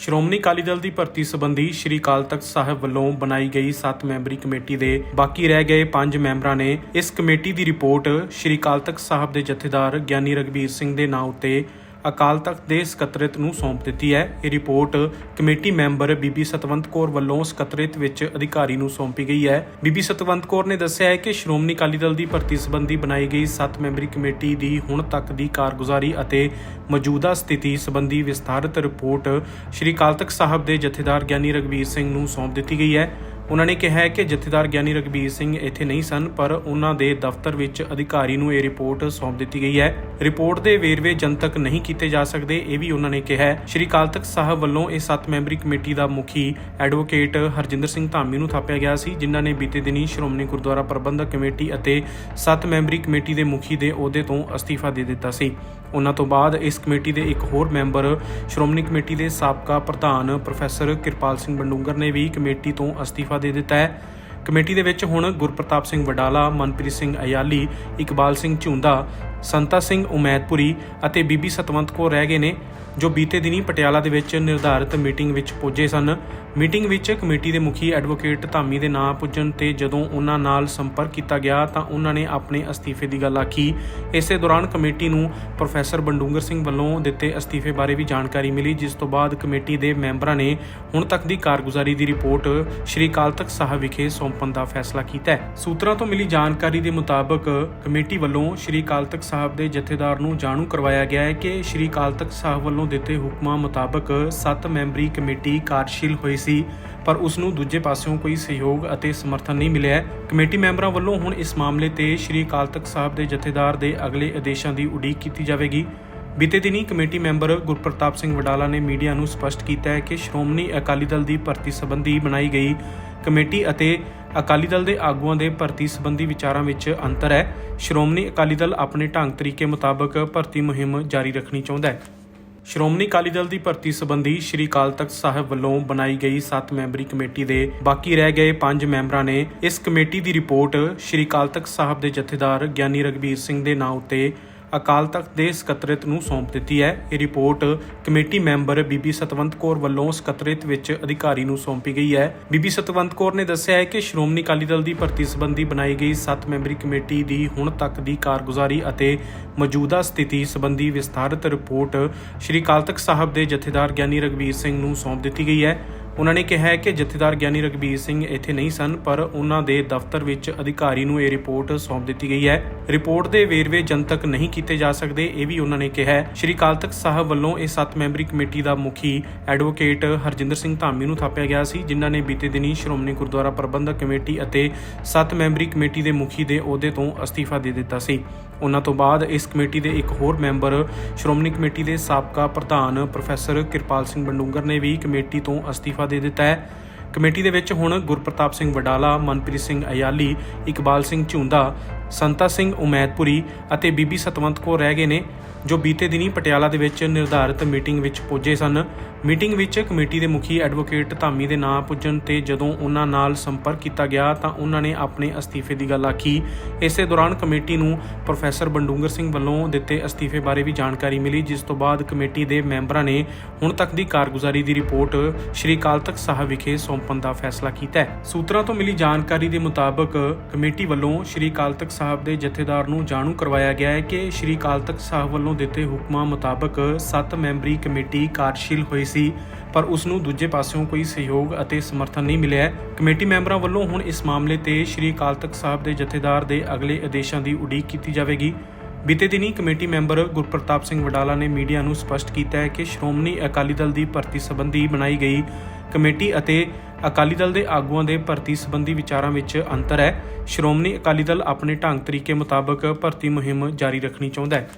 ਸ਼੍ਰੋਮਣੀ ਅਕਾਲੀ ਦਲ ਦੀ ਭਰਤੀ ਸੰਬੰਧੀ ਸ਼੍ਰੀ ਅਕਾਲ ਤਖਤ ਸਾਹਿਬ ਵੱਲੋਂ ਬਣਾਈ ਗਈ 7 ਮੈਂਬਰੀ ਕਮੇਟੀ ਦੇ ਬਾਕੀ ਰਹਿ ਗਏ 5 ਮੈਂਬਰਾਂ ਨੇ ਇਸ ਕਮੇਟੀ ਦੀ ਰਿਪੋਰਟ ਸ਼੍ਰੀ ਅਕਾਲ ਤਖਤ ਸਾਹਿਬ ਦੇ ਜਥੇਦਾਰ ਗਿਆਨੀ ਰਗਵੀਰ ਸਿੰਘ ਦੇ ਨਾਂ ਉੱਤੇ ਅਕਾਲ ਤਖਤ ਦੇ ਸਕੱਤਰੇਤ ਨੂੰ ਸੌਂਪ ਦਿੱਤੀ ਹੈ। ਇਹ ਰਿਪੋਰਟ ਕਮੇਟੀ ਮੈਂਬਰ ਬੀਬੀ ਸਤਵੰਤ ਕੌਰ ਵੱਲੋਂ ਸਕੱਤਰੇਤ ਵਿੱਚ ਅਧਿਕਾਰੀ ਨੂੰ ਸੌਂਪੀ ਗਈ ਹੈ। ਬੀਬੀ ਸਤਵੰਤ ਕੌਰ ਨੇ ਦੱਸਿਆ ਹੈ ਕਿ ਸ਼੍ਰੋਮਣੀ ਅਕਾਲੀ ਦਲ ਦੀ ਭਰਤੀ ਸੰਬੰਧੀ ਬਣਾਈ ਗਈ 7 ਮੈਂਬਰੀ ਕਮੇਟੀ ਦੀ ਹੁਣ ਤੱਕ ਦੀ ਕਾਰਗੁਜ਼ਾਰੀ ਅਤੇ ਮੌਜੂਦਾ ਸਥਿਤੀ ਸੰਬੰਧੀ ਵਿਸਥਾਰਤ ਰਿਪੋਰਟ ਸ਼੍ਰੀ ਅਕਾਲ ਤਖਤ ਸਾਹਿਬ ਦੇ ਜਥੇਦਾਰ ਗਿਆਨੀ ਰਗਵੀਰ ਸਿੰਘ ਨੂੰ ਸੌਂਪ ਦਿੱਤੀ ਗਈ ਹੈ। ਉਹਨਾਂ ਨੇ ਕਿਹਾ ਕਿ ਜਥੇਦਾਰ ਗਿਆਨੀ ਰਗਬੀਰ ਸਿੰਘ ਇੱਥੇ ਨਹੀਂ ਸਨ, ਪਰ ਉਹਨਾਂ ਦੇ ਦਫ਼ਤਰ ਵਿੱਚ ਅਧਿਕਾਰੀ ਨੂੰ ਇਹ ਰਿਪੋਰਟ ਸੌਂਪ ਦਿੱਤੀ ਗਈ ਹੈ। ਰਿਪੋਰਟ ਦੇ ਵੇਰਵੇ ਜਨਤਕ ਨਹੀਂ ਕੀਤੇ ਜਾ ਸਕਦੇ, ਇਹ ਵੀ ਉਹਨਾਂ ਨੇ ਕਿਹਾ ਸ਼੍ਰੀ ਅਕਾਲ ਤਖਤ ਸਾਹਿਬ ਵੱਲੋਂ ਇਹ 7 ਮੈਂਬਰੀ ਕਮੇਟੀ ਦਾ ਮੁਖੀ ਐਡਵੋਕੇਟ ਹਰਜਿੰਦਰ ਸਿੰਘ ਧਾਮੀ ਨੂੰ ਥਾਪਿਆ ਗਿਆ ਸੀ, ਜਿਨ੍ਹਾਂ ਨੇ ਬੀਤੇ ਦਿਨੀ ਸ਼੍ਰੋਮਣੀ ਗੁਰਦੁਆਰਾ ਪ੍ਰਬੰਧਕ ਕਮੇਟੀ ਅਤੇ 7 ਮੈਂਬਰੀ ਕਮੇਟੀ ਦੇ ਮੁਖੀ ਦੇ ਅਹੁਦੇ ਤੋਂ ਅਸਤੀਫਾ ਦੇ ਦਿੱਤਾ ਸੀ। ਉਹਨਾਂ ਤੋਂ ਬਾਅਦ ਇਸ ਕਮੇਟੀ ਦੇ ਇੱਕ ਹੋਰ ਮੈਂਬਰ, ਸ਼੍ਰੋਮਣੀ ਕਮੇਟੀ ਦੇ ਸਾਬਕਾ ਪ੍ਰਧਾਨ ਪ੍ਰੋਫੈਸਰ ਕਿਰਪਾਲ ਸਿੰਘ ਬੰਡੂੰਗਰ ਨੇ ਵੀ ਕਮੇਟੀ ਤੋਂ ਅਸਤੀਫਾ ਦੇ ਦਿੱਤਾ ਹੈ। ਕਮੇਟੀ ਦੇ ਵਿੱਚ ਹੁਣ ਗੁਰਪ੍ਰਤਾਪ ਸਿੰਘ ਵਡਾਲਾ, ਮਨਪ੍ਰੀਤ ਸਿੰਘ ਅਯਾਲੀ, ਇਕਬਾਲ ਸਿੰਘ ਝੁੰਦਾ ਸੰਤਾ ਸਿੰਘ ਉਮੈਦਪੁਰੀ ਅਤੇ ਬੀਬੀ ਸਤਵੰਤ ਕੌਰ ਰਹਿ ਗਏ ਨੇ, ਜੋ ਬੀਤੇ ਦਿਨੀ ਪਟਿਆਲਾ ਦੇ ਵਿੱਚ ਨਿਰਧਾਰਿਤ ਮੀਟਿੰਗ ਵਿੱਚ ਪੁੱਜੇ ਸਨ। ਮੀਟਿੰਗ ਵਿੱਚ ਕਮੇਟੀ ਦੇ ਮੁਖੀ ਐਡਵੋਕੇਟ ਧਾਮੀ ਦੇ ਨਾਂ ਪੁੱਜਣ ਤੇ ਜਦੋਂ ਉਹਨਾਂ ਨਾਲ ਸੰਪਰਕ ਕੀਤਾ ਗਿਆ ਤਾਂ ਉਹਨਾਂ ਨੇ ਆਪਣੇ ਅਸਤੀਫੇ ਦੀ ਗੱਲ ਆਖੀ। ਇਸੇ ਦੌਰਾਨ ਕਮੇਟੀ ਨੂੰ ਪ੍ਰੋਫੈਸਰ ਬੰਡੂੰਗਰ ਸਿੰਘ ਵੱਲੋਂ ਦਿੱਤੇ ਅਸਤੀਫੇ ਬਾਰੇ ਵੀ ਜਾਣਕਾਰੀ ਮਿਲੀ, ਜਿਸ ਤੋਂ ਬਾਅਦ ਕਮੇਟੀ ਦੇ ਮੈਂਬਰਾਂ ਨੇ ਹੁਣ ਤੱਕ ਦੀ ਕਾਰਗੁਜ਼ਾਰੀ ਦੀ ਰਿਪੋਰਟ ਸ਼੍ਰੀ ਅਕਾਲ ਤਖਤ ਸਾਹਿਬ ਵਿਖੇ ਸੌਂਪਣ ਦਾ ਫੈਸਲਾ ਕੀਤਾ ਹੈ। ਸੂਤਰਾਂ ਤੋਂ ਮਿਲੀ ਜਾਣਕਾਰੀ ਦੇ ਮੁਤਾਬਕ ਕਮੇਟੀ ਵੱਲੋਂ ਸ਼੍ਰੀ ਕਾਲ ਤਖਤ ਸਾਹਿਬ ਦੇ ਜਥੇਦਾਰ ਨੂੰ ਜਾਣੂ ਕਰਵਾਇਆ ਗਿਆ ਹੈ ਕਿ ਸ਼੍ਰੀ ਅਕਾਲ ਤਖਤ ਸਾਹਿਬ ਵੱਲੋਂ ਦਿੱਤੇ ਹੁਕਮਾਂ ਮੁਤਾਬਕ 7 ਮੈਂਬਰੀ ਕਮੇਟੀ ਕਾਰਜਸ਼ੀਲ ਹੋਈ ਸੀ, ਪਰ ਉਸ ਨੂੰ ਦੂਜੇ ਪਾਸਿਓਂ ਕੋਈ ਸਹਿਯੋਗ ਅਤੇ ਸਮਰਥਨ ਨਹੀਂ ਮਿਲਿਆ ਕਮੇਟੀ ਮੈਂਬਰਾਂ ਵੱਲੋਂ ਹੁਣ ਇਸ ਮਾਮਲੇ ਤੇ ਸ਼੍ਰੀ ਅਕਾਲ ਤਖਤ ਸਾਹਿਬ ਦੇ ਜਥੇਦਾਰ ਦੇ ਅਗਲੇ ਆਦੇਸ਼ਾਂ ਦੀ ਉਡੀਕ ਕੀਤੀ ਜਾਵੇਗੀ। ਬੀਤੇ ਦਿਨੀ ਕਮੇਟੀ ਮੈਂਬਰ ਗੁਰਪ੍ਰਤਾਪ ਸਿੰਘ ਵਡਾਲਾ ਨੇ ਮੀਡੀਆ ਨੂੰ ਸਪਸ਼ਟ ਕੀਤਾ ਹੈ ਕਿ ਸ਼੍ਰੋਮਣੀ ਅਕਾਲੀ ਦਲ ਦੀ ਭਰਤੀ ਸੰਬੰਧੀ ਬਣਾਈ ਗਈ ਕਮੇਟੀ ਅਤੇ ਅਕਾਲੀ ਦਲ ਦੇ ਆਗੂਆਂ ਦੇ ਭਰਤੀ ਸੰਬੰਧੀ ਵਿਚਾਰਾਂ ਵਿੱਚ ਅੰਤਰ ਹੈ। ਸ਼੍ਰੋਮਣੀ ਅਕਾਲੀ ਦਲ ਆਪਣੇ ਢੰਗ ਤਰੀਕੇ ਮੁਤਾਬਕ ਭਰਤੀ ਮੁਹਿੰਮ ਜਾਰੀ ਰੱਖਣੀ ਚਾਹੁੰਦਾ ਹੈ। ਸ਼੍ਰੋਮਣੀ ਅਕਾਲੀ ਦਲ ਦੀ ਭਰਤੀ ਸੰਬੰਧੀ ਸ਼੍ਰੀ ਅਕਾਲ ਤਖਤ ਸਾਹਿਬ ਵੱਲੋਂ ਬਣਾਈ ਗਈ 7 ਮੈਂਬਰੀ ਕਮੇਟੀ ਦੇ ਬਾਕੀ ਰਹਿ ਗਏ 5 ਮੈਂਬਰਾਂ ਨੇ ਇਸ ਕਮੇਟੀ ਦੀ ਰਿਪੋਰਟ ਸ਼੍ਰੀ ਅਕਾਲ ਤਖਤ ਸਾਹਿਬ ਦੇ ਜਥੇਦਾਰ ਗਿਆਨੀ ਰਗਬੀਰ ਸਿੰਘ ਦੇ ਨਾਂ ਉੱਤੇ ਅਕਾਲ ਤਖਤ ਦੇ ਸਕੱਤਰੇਤ ਨੂੰ ਸੌਂਪ ਦਿੱਤੀ ਹੈ। ਇਹ ਰਿਪੋਰਟ ਕਮੇਟੀ ਮੈਂਬਰ ਬੀਬੀ ਸਤਵੰਤ ਕੌਰ ਵੱਲੋਂ ਸਕੱਤਰੇਤ ਵਿੱਚ ਅਧਿਕਾਰੀ ਨੂੰ ਸੌਂਪੀ ਗਈ ਹੈ। ਬੀਬੀ ਸਤਵੰਤ ਕੌਰ ਨੇ ਦੱਸਿਆ ਹੈ ਕਿ ਸ਼੍ਰੋਮਣੀ ਅਕਾਲੀ ਦਲ ਦੀ ਭਰਤੀ ਸੰਬੰਧੀ ਬਣਾਈ ਗਈ 7 ਮੈਂਬਰੀ ਕਮੇਟੀ ਦੀ ਹੁਣ ਤੱਕ ਦੀ ਕਾਰਗੁਜ਼ਾਰੀ ਅਤੇ ਮੌਜੂਦਾ ਸਥਿਤੀ ਸੰਬੰਧੀ ਵਿਸਥਾਰਤ ਰਿਪੋਰਟ ਸ਼੍ਰੀ ਅਕਾਲ ਤਖਤ ਸਾਹਿਬ ਦੇ ਜਥੇਦਾਰ ਗਿਆਨੀ ਰਗਬੀਰ ਸਿੰਘ ਨੂੰ ਸੌਂਪ ਦਿੱਤੀ ਗਈ ਹੈ। ਉਹਨਾਂ ਨੇ ਕਿਹਾ ਕਿ ਜਥੇਦਾਰ ਗਿਆਨੀ ਰਗਬੀਰ ਸਿੰਘ ਇੱਥੇ ਨਹੀਂ ਸਨ, ਪਰ ਉਹਨਾਂ ਦੇ ਦਫ਼ਤਰ ਵਿੱਚ ਅਧਿਕਾਰੀ ਨੂੰ ਇਹ ਰਿਪੋਰਟ ਸੌਂਪ ਦਿੱਤੀ ਗਈ ਹੈ। ਰਿਪੋਰਟ ਦੇ ਵੇਰਵੇ ਜਨਤਕ ਨਹੀਂ ਕੀਤੇ ਜਾ ਸਕਦੇ, ਇਹ ਵੀ ਉਹਨਾਂ ਨੇ ਕਿਹਾ ਹੈ। ਸ਼੍ਰੀ ਅਕਾਲ ਤਖਤ ਸਾਹਿਬ ਵੱਲੋਂ ਇਹ 7 ਮੈਂਬਰੀ ਕਮੇਟੀ ਦਾ ਮੁਖੀ ਐਡਵੋਕੇਟ ਹਰਜਿੰਦਰ ਸਿੰਘ ਧਾਮੀ ਨੂੰ ਥਾਪਿਆ ਗਿਆ ਸੀ, ਜਿਨ੍ਹਾਂ ਨੇ ਬੀਤੇ ਦਿਨੀ ਸ਼੍ਰੋਮਣੀ ਗੁਰਦੁਆਰਾ ਪ੍ਰਬੰਧਕ ਕਮੇਟੀ ਅਤੇ 7 ਮੈਂਬਰੀ ਕਮੇਟੀ ਦੇ ਮੁਖੀ ਦੇ ਅਹੁਦੇ ਤੋਂ ਅਸਤੀਫਾ ਦੇ ਦਿੱਤਾ ਸੀ। ਉਹਨਾਂ ਤੋਂ ਬਾਅਦ ਇਸ ਕਮੇਟੀ ਦੇ ਇੱਕ ਹੋਰ ਮੈਂਬਰ, ਸ਼੍ਰੋਮਣੀ ਕਮੇਟੀ ਦੇ ਸਾਬਕਾ ਪ੍ਰਧਾਨ ਪ੍ਰੋਫੈਸਰ ਕਿਰਪਾਲ ਸਿੰਘ ਬੰਡੂੰਗਰ ਨੇ ਵੀ ਕਮੇਟੀ ਤੋਂ ਅਸਤੀਫਾ ਦੇ ਦਿੱਤਾ ਹੈ। ਕਮੇਟੀ ਦੇ ਵਿੱਚ ਹੁਣ ਗੁਰਪ੍ਰਤਾਪ ਸਿੰਘ ਵਡਾਲਾ, ਮਨਪ੍ਰੀਤ ਸਿੰਘ ਅਯਾਲੀ, ਇਕਬਾਲ ਸਿੰਘ ਝੁੰਦਾ ਸੰਤਾ ਸਿੰਘ ਉਮੈਦਪੁਰੀ ਅਤੇ ਬੀਬੀ ਸਤਵੰਤ ਕੌਰ ਰਹਿ ਗਏ ਨੇ, ਜੋ ਬੀਤੇ ਦਿਨੀ ਪਟਿਆਲਾ ਦੇ ਵਿੱਚ ਨਿਰਧਾਰਿਤ ਮੀਟਿੰਗ ਵਿੱਚ ਪੁੱਜੇ ਸਨ। ਮੀਟਿੰਗ ਵਿੱਚ ਕਮੇਟੀ ਦੇ ਮੁਖੀ ਐਡਵੋਕੇਟ ਧਾਮੀ ਦੇ ਨਾਂ ਪੁੱਜਣ ਤੇ ਜਦੋਂ ਉਹਨਾਂ ਨਾਲ ਸੰਪਰਕ ਕੀਤਾ ਗਿਆ ਤਾਂ ਉਹਨਾਂ ਨੇ ਆਪਣੇ ਅਸਤੀਫੇ ਦੀ ਗੱਲ ਆਖੀ। ਇਸੇ ਦੌਰਾਨ ਕਮੇਟੀ ਨੂੰ ਪ੍ਰੋਫੈਸਰ ਬੰਡੂੰਗਰ ਸਿੰਘ ਵੱਲੋਂ ਦਿੱਤੇ ਅਸਤੀਫੇ ਬਾਰੇ ਵੀ ਜਾਣਕਾਰੀ ਮਿਲੀ, ਜਿਸ ਤੋਂ ਬਾਅਦ ਕਮੇਟੀ ਦੇ ਮੈਂਬਰਾਂ ਨੇ ਹੁਣ ਤੱਕ ਦੀ ਕਾਰਗੁਜ਼ਾਰੀ ਦੀ ਰਿਪੋਰਟ ਸ਼੍ਰੀ ਕਾਲ ਤਖਤ ਸਾਹਿਬ ਵਿਖੇ ਸੌਂਪਣ ਦਾ ਫੈਸਲਾ ਕੀਤਾ ਹੈ। ਸੂਤਰਾਂ ਤੋਂ ਮਿਲੀ ਜਾਣਕਾਰੀ ਦੇ ਮੁਤਾਬਕ ਕਮੇਟੀ ਵੱਲੋਂ ਸ਼੍ਰੀ ਕਾਲ ਤਖਤ ਸਾਹਿਬ ਦੇ ਜਥੇਦਾਰ ਨੂੰ ਜਾਣੂ ਕਰਵਾਇਆ ਗਿਆ ਹੈ ਕਿ ਸ਼੍ਰੀ ਅਕਾਲ ਤਖਤ ਸਾਹਿਬ ਵੱਲੋਂ ਦਿੱਤੇ ਹੁਕਮਾਂ ਮੁਤਾਬਕ 7 ਮੈਂਬਰੀ ਕਮੇਟੀ ਕਾਰਜਸ਼ੀਲ ਹੋਈ ਸੀ, ਪਰ ਉਸ ਨੂੰ ਦੂਜੇ ਪਾਸਿਓਂ ਕੋਈ ਸਹਿਯੋਗ ਅਤੇ ਸਮਰਥਨ ਨਹੀਂ ਮਿਲਿਆ ਕਮੇਟੀ ਮੈਂਬਰਾਂ ਵੱਲੋਂ ਹੁਣ ਇਸ ਮਾਮਲੇ ਤੇ ਸ਼੍ਰੀ ਅਕਾਲ ਤਖਤ ਸਾਹਿਬ ਦੇ ਜਥੇਦਾਰ ਦੇ ਅਗਲੇ ਆਦੇਸ਼ਾਂ ਦੀ ਉਡੀਕ ਕੀਤੀ ਜਾਵੇਗੀ। ਬੀਤੇ ਦਿਨੀ ਕਮੇਟੀ ਮੈਂਬਰ ਗੁਰਪ੍ਰਤਾਪ ਸਿੰਘ ਵਡਾਲਾ ਨੇ ਮੀਡੀਆ ਨੂੰ ਸਪਸ਼ਟ ਕੀਤਾ ਹੈ ਕਿ ਸ਼੍ਰੋਮਣੀ ਅਕਾਲੀ ਦਲ ਦੀ ਭਰਤੀ ਸੰਬੰਧੀ ਬਣਾਈ ਗਈ ਕਮੇਟੀ ਅਤੇ ਅਕਾਲੀ ਦਲ ਦੇ ਆਗੂਆਂ ਦੇ ਭਰਤੀ ਸੰਬੰਧੀ ਵਿਚਾਰਾਂ ਵਿੱਚ ਅੰਤਰ ਹੈ। ਸ਼੍ਰੋਮਣੀ ਅਕਾਲੀ ਦਲ ਆਪਣੇ ਢੰਗ ਤਰੀਕੇ ਮੁਤਾਬਕ ਭਰਤੀ ਮੁਹਿੰਮ ਜਾਰੀ ਰੱਖਣੀ ਚਾਹੁੰਦਾ ਹੈ।